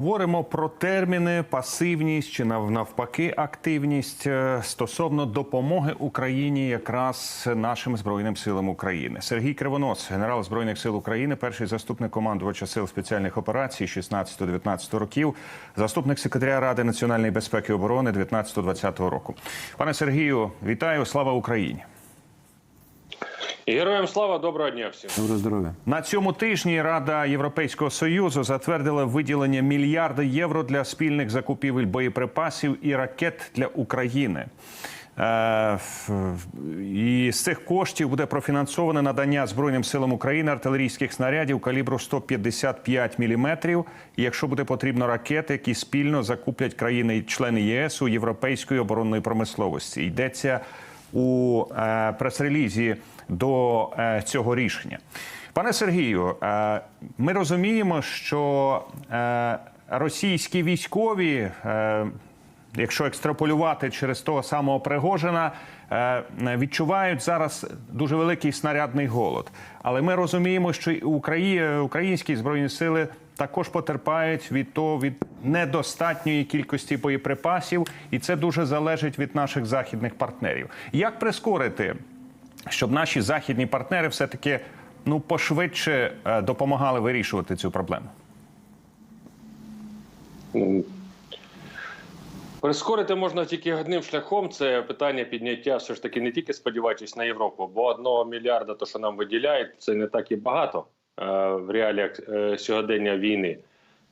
Говоримо про терміни, пасивність чи навпаки активність е, стосовно допомоги Україні, якраз нашим збройним силам України. Сергій Кривонос, генерал збройних сил України, перший заступник командувача сил спеціальних операцій 16-19 років, заступник секретаря Ради національної безпеки і оборони 19-20 року. Пане Сергію, вітаю! Слава Україні! Героям слава, доброго дня всім. Доброго здоров'я. На цьому тижні Рада Європейського союзу затвердила виділення мільярда євро для спільних закупівель боєприпасів і ракет для України. Е, І з цих коштів буде профінансоване надання Збройним силам України артилерійських снарядів калібру 155 мм, і якщо буде потрібно ракети, які спільно закуплять країни-члени ЄС у європейської оборонної промисловості. Йдеться у е, прес-релізі до е, цього рішення. Пане Сергію, е, ми розуміємо, що російські військові, якщо екстраполювати через того самого Пригожина, відчувають зараз дуже великий снарядний голод. Але ми розуміємо, що і Украї... українські збройні сили також потерпають від того від недостатньої кількості боєприпасів, і це дуже залежить від наших західних партнерів. Як прискорити, щоб наші західні партнери все таки ну пошвидше е, допомагали вирішувати цю проблему? Прискорити можна тільки одним шляхом. Це питання підняття, все ж таки, не тільки сподіваючись на Європу, бо одного мільярда, то що нам виділяють, це не так і багато в реаліях е, сьогодення війни.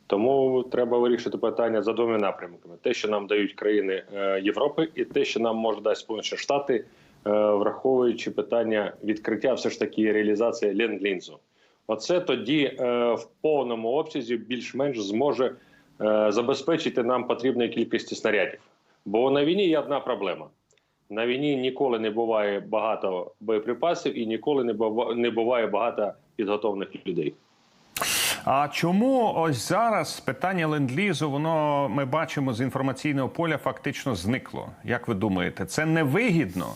Тому треба вирішити питання за двома напрямками: те, що нам дають країни е, Європи, і те, що нам може дати Сполучені Штати, е, враховуючи питання відкриття, все ж таки реалізації ленд-лінзу. Оце тоді е, в повному обсязі більш-менш зможе е, забезпечити нам потрібної кількості снарядів. Бо на війні є одна проблема: на війні ніколи не буває багато боєприпасів і ніколи не буває багато підготовлених людей. А чому ось зараз питання ленд-лізу, воно ми бачимо з інформаційного поля, фактично зникло? Як ви думаєте, це невигідно?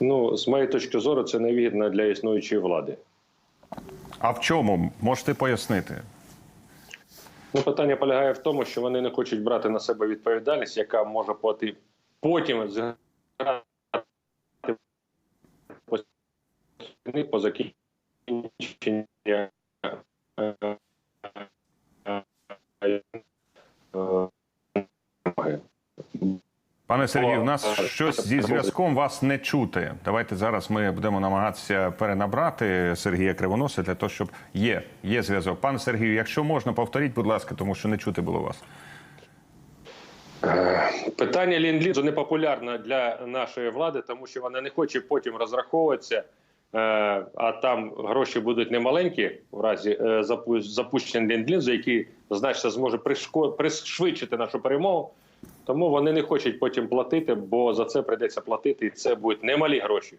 Ну, з моєї точки зору, це невигідно для існуючої влади. А в чому можете пояснити? Ну, питання полягає в тому, що вони не хочуть брати на себе відповідальність, яка може потім зіграти по е, е, е, е, Пане Сергію, у нас щось зі зв'язком вас не чути. Давайте зараз ми будемо намагатися перенабрати Сергія Кривоноса для того, щоб є, є зв'язок. Пане Сергію, якщо можна, повторіть, будь ласка, тому що не чути було вас. Питання ленд-лізу не популярне для нашої влади, тому що вона не хоче потім розраховуватися, е, а там гроші будуть немаленькі в разі е, запу- запущення ленд-лізу, який значно зможе пришвидшити нашу перемогу. Тому вони не хочуть потім платити, бо за це прийдеться платити, і це будуть немалі гроші.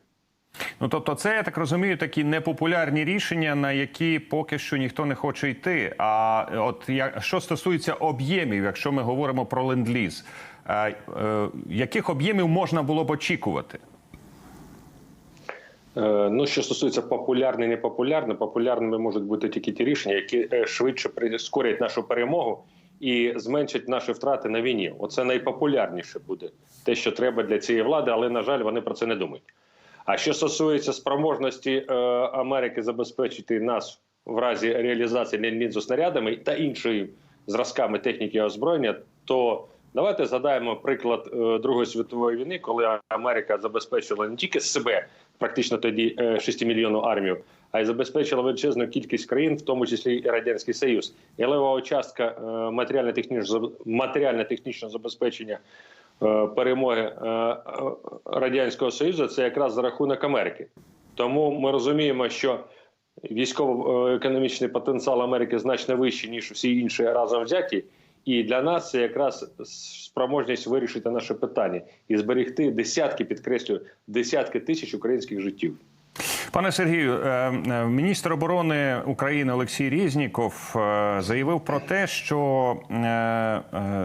Ну тобто, це я так розумію, такі непопулярні рішення, на які поки що ніхто не хоче йти. А от я, що стосується об'ємів, якщо ми говоримо про ленд-ліз, е, е, яких об'ємів можна було б очікувати? Е, Ну, що стосується популярне, непопулярне, популярними можуть бути тільки ті рішення, які е, швидше прискорять нашу перемогу і зменшать наші втрати на війні. Оце найпопулярніше буде те, що треба для цієї влади, але на жаль, вони про це не думають. А що стосується спроможності е, Америки забезпечити нас в разі реалізації ленд-лінзу снарядами та іншими зразками техніки і озброєння, то давайте згадаємо приклад е, Другої світової війни, коли Америка забезпечила не тільки себе, практично тоді е, 6 мільйонну армію, а й забезпечила величезну кількість країн, в тому числі і Радянський Союз. І лева частка е, матеріально-технічного матеріально-технічного забезпечення перемоги е, е, радянського союзу це якраз за рахунок Америки. Тому ми розуміємо, що військово-економічний потенціал Америки значно вищий ніж всі інші разом взяті. І для нас це якраз спроможність вирішити наше питання і зберегти десятки, підкреслюю, десятки тисяч українських життів. Пане Сергію, е, е, міністр оборони України Олексій Різніков е, заявив про те, що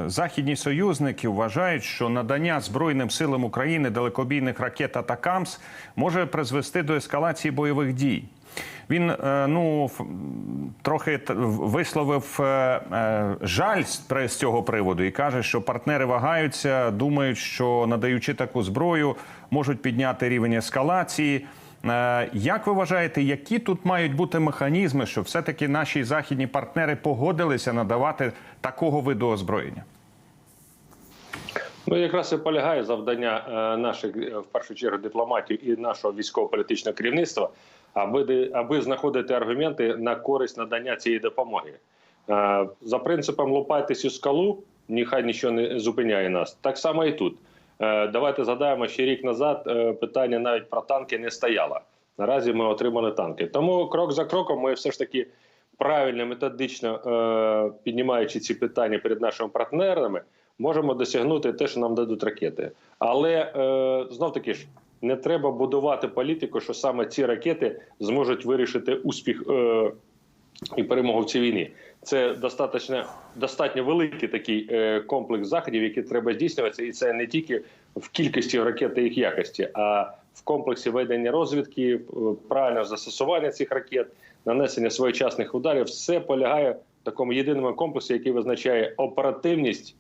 західні союзники вважають, що надання збройним силам України далекобійних ракет «Атакамс» може призвести до ескалації бойових дій. Він ну трохи висловив жаль з цього приводу і каже, що партнери вагаються, думають, що надаючи таку зброю, можуть підняти рівень ескалації. Е, Як ви вважаєте, які тут мають бути механізми, щоб все-таки наші західні партнери погодилися надавати такого виду озброєння? Ну, якраз і полягає завдання е, наших е, в першу чергу дипломатів і нашого військово-політичного керівництва, аби аби знаходити аргументи на користь надання цієї допомоги. За принципом лупайтесь у скалу, нехай нічого не зупиняє нас. Так само і тут. Е, Давайте згадаємо, ще рік назад е, питання навіть про танки не стояло. Наразі ми отримали танки. Тому крок за кроком ми все ж таки правильно, методично е, піднімаючи ці питання перед нашими партнерами, можемо досягнути те, що нам дадуть ракети. Але знов таки ж не треба будувати політику, що саме ці ракети зможуть вирішити успіх і перемогу в цій війні. Це достатньо, достатньо великий такий е, комплекс заходів, які треба здійснюватися, і це не тільки в кількості ракет та їх якості, а в комплексі ведення розвідки, е, правильного застосування цих ракет, нанесення своєчасних ударів. Все полягає в такому єдиному комплексі, який визначає оперативність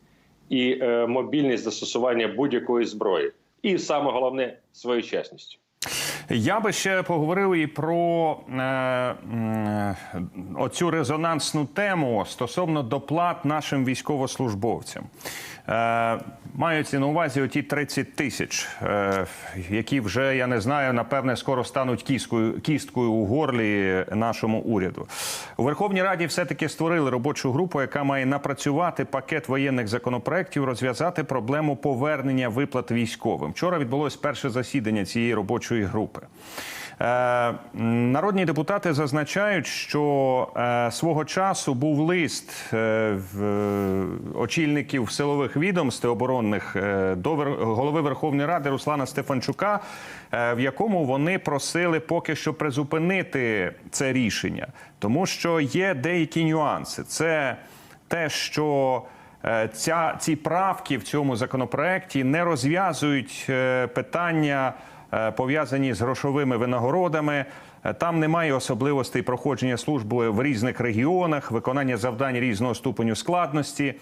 і е, мобільність застосування будь-якої зброї, і саме головне своєчасність. Я би ще поговорив і про е, оцю резонансну тему стосовно доплат нашим військовослужбовцям. Е, маються на увазі оті 30 тисяч, е, які вже я не знаю, напевне, скоро стануть кісткою, кісткою у горлі нашому уряду. У Верховній Раді все-таки створили робочу групу, яка має напрацювати пакет воєнних законопроєктів, розв'язати проблему повернення виплат військовим. Вчора відбулось перше засідання цієї робочої групи. Е, Народні депутати зазначають, що е, свого часу був лист е, очільників силових відомств оборонних до голови Верховної Ради Руслана Стефанчука, в якому вони просили поки що призупинити це рішення, тому що є деякі нюанси. Це те, що ця, ці правки в цьому законопроекті не розв'язують питання, пов'язані з грошовими винагородами. Е, Там немає особливостей проходження служби в різних регіонах, виконання завдань різного ступеню складності.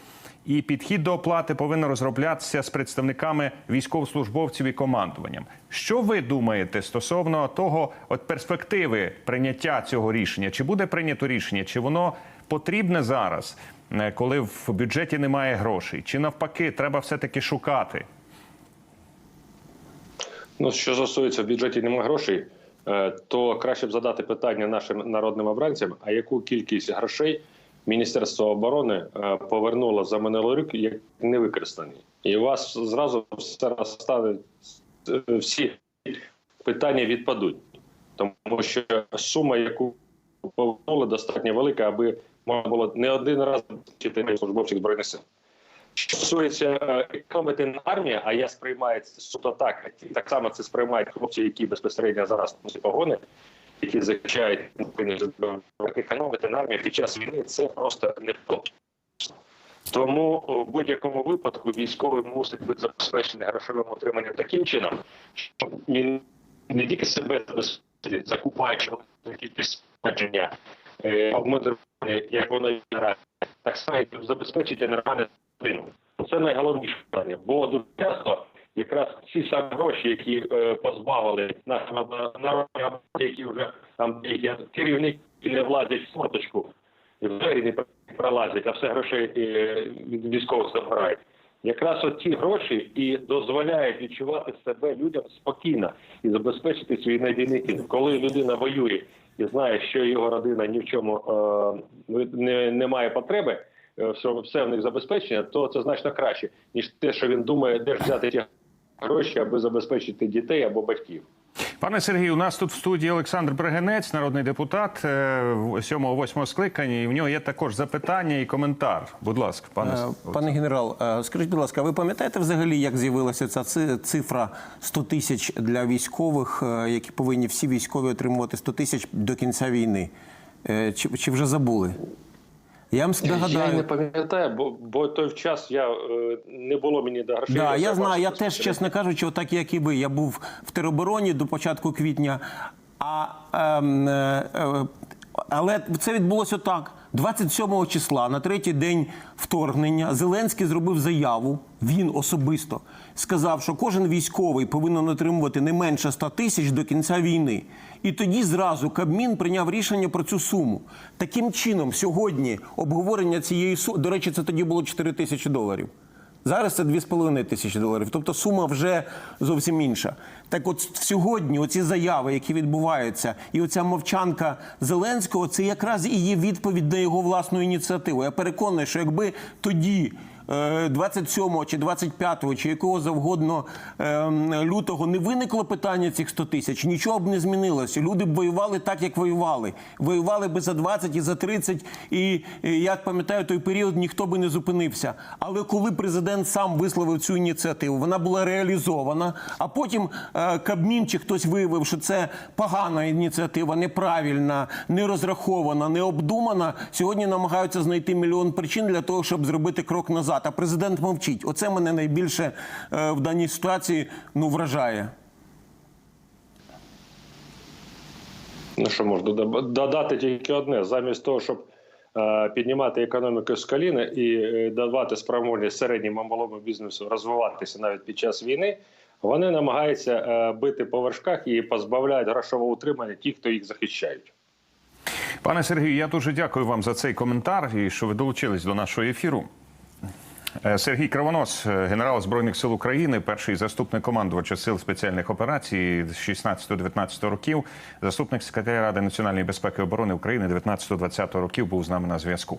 І підхід до оплати повинен розроблятися з представниками військовослужбовців і командуванням. Що ви думаєте стосовно того, от перспективи прийняття цього рішення? Чи буде прийнято рішення, чи воно потрібне зараз, е, коли в бюджеті немає грошей? Чи навпаки, треба все-таки шукати? Ну, що стосується в бюджеті немає грошей, е, то краще б задати питання нашим народним обранцям, а яку кількість грошей Міністерство оборони е, повернуло за минулий рік, як не використані. І у вас зразу все розстане е, всі питання відпадуть, тому що сума, яку повернули, достатньо велика, аби можна було не один раз службовців збройних сил. Що стосується е, економити на армії, а я сприймаю це суто так, так само це сприймають хлопці, які безпосередньо зараз носять погони, які захищають економити на армії під час війни. Це просто не тому в будь-якому випадку військовий мусить бути забезпечений грошовим утриманням таким чином, щоб він не тільки себе забезпечить, закупаючи кількість спорядження, е, як воно так само і забезпечить нормальне спину. Це найголовніше питання. Бо дуже часто якраз ці самі гроші, які е, позбавили нашого народу, які вже там деякі керівники не влазять в соточку, і двері не пролазять, а все грошей е, від військових забирають. Якраз от ці гроші і дозволяють відчувати себе людям спокійно і забезпечити свій надійний. Коли людина воює і знає, що його родина ні в чому е, не, не має потреби, е, що все в них забезпечення, то це значно краще, ніж те, що він думає, де ж взяти ті гроші, аби забезпечити дітей або батьків. Пане Сергію, у нас тут в студії Олександр Брегенець, народний депутат 7-8 скликання. І в нього є також запитання і коментар. Будь ласка, пане Е, Пане генерал, е, скажіть, будь ласка, ви пам'ятаєте взагалі, як з'явилася ця цифра 100 тисяч для військових, е, які повинні всі військові отримувати 100 тисяч до кінця війни? Е, Чи, чи вже забули? Я вам Я не пам'ятаю, бо, бо той час я е, не було мені до грошей. Да, я знаю, я теж, чесно кажучи, отак як і ви. Я був в теробороні до початку квітня. А, ем, е, е, але це відбулося так. 27 числа, на третій день вторгнення, Зеленський зробив заяву. Він особисто сказав, що кожен військовий повинен отримувати не менше 100 тисяч до кінця війни. І тоді зразу Кабмін прийняв рішення про цю суму. Таким чином, сьогодні обговорення цієї суми, до речі, це тоді було 4 тисячі доларів. Зараз це 2,5 тисячі доларів. Тобто сума вже зовсім інша. Так от сьогодні оці заяви, які відбуваються, і оця мовчанка Зеленського, це якраз і є відповідь на його власну ініціативу. Я переконаний, що якби тоді. Е, 27 чи 25 чи якого завгодно ем, лютого не виникло питання цих 100 тисяч, нічого б не змінилося. Люди б воювали так, як воювали. Воювали би за 20 і за 30, і е, як пам'ятаю, той період ніхто би не зупинився. Але коли президент сам висловив цю ініціативу, вона була реалізована. А потім е, Кабмін чи хтось виявив, що це погана ініціатива, неправильна, не розрахована, не обдумана. Сьогодні намагаються знайти мільйон причин для того, щоб зробити крок назад. А президент мовчить. Оце мене найбільше е, в даній ситуації ну вражає. Ну що можна додати тільки одне: замість того, щоб е, піднімати економіку з коліна і е, давати спроможність середньому малому бізнесу розвиватися навіть під час війни, вони намагаються е, бити по вершках і позбавляють грошового утримання ті, хто їх захищають. Пане Сергію, я дуже дякую вам за цей коментар і що ви долучились до нашого ефіру. Е, Сергій Кривонос, е, генерал збройних сил України, перший заступник командувача сил спеціальних операцій з 16-19 років, заступник секретаря Ради національної безпеки і оборони України 19-20 років був з нами на зв'язку.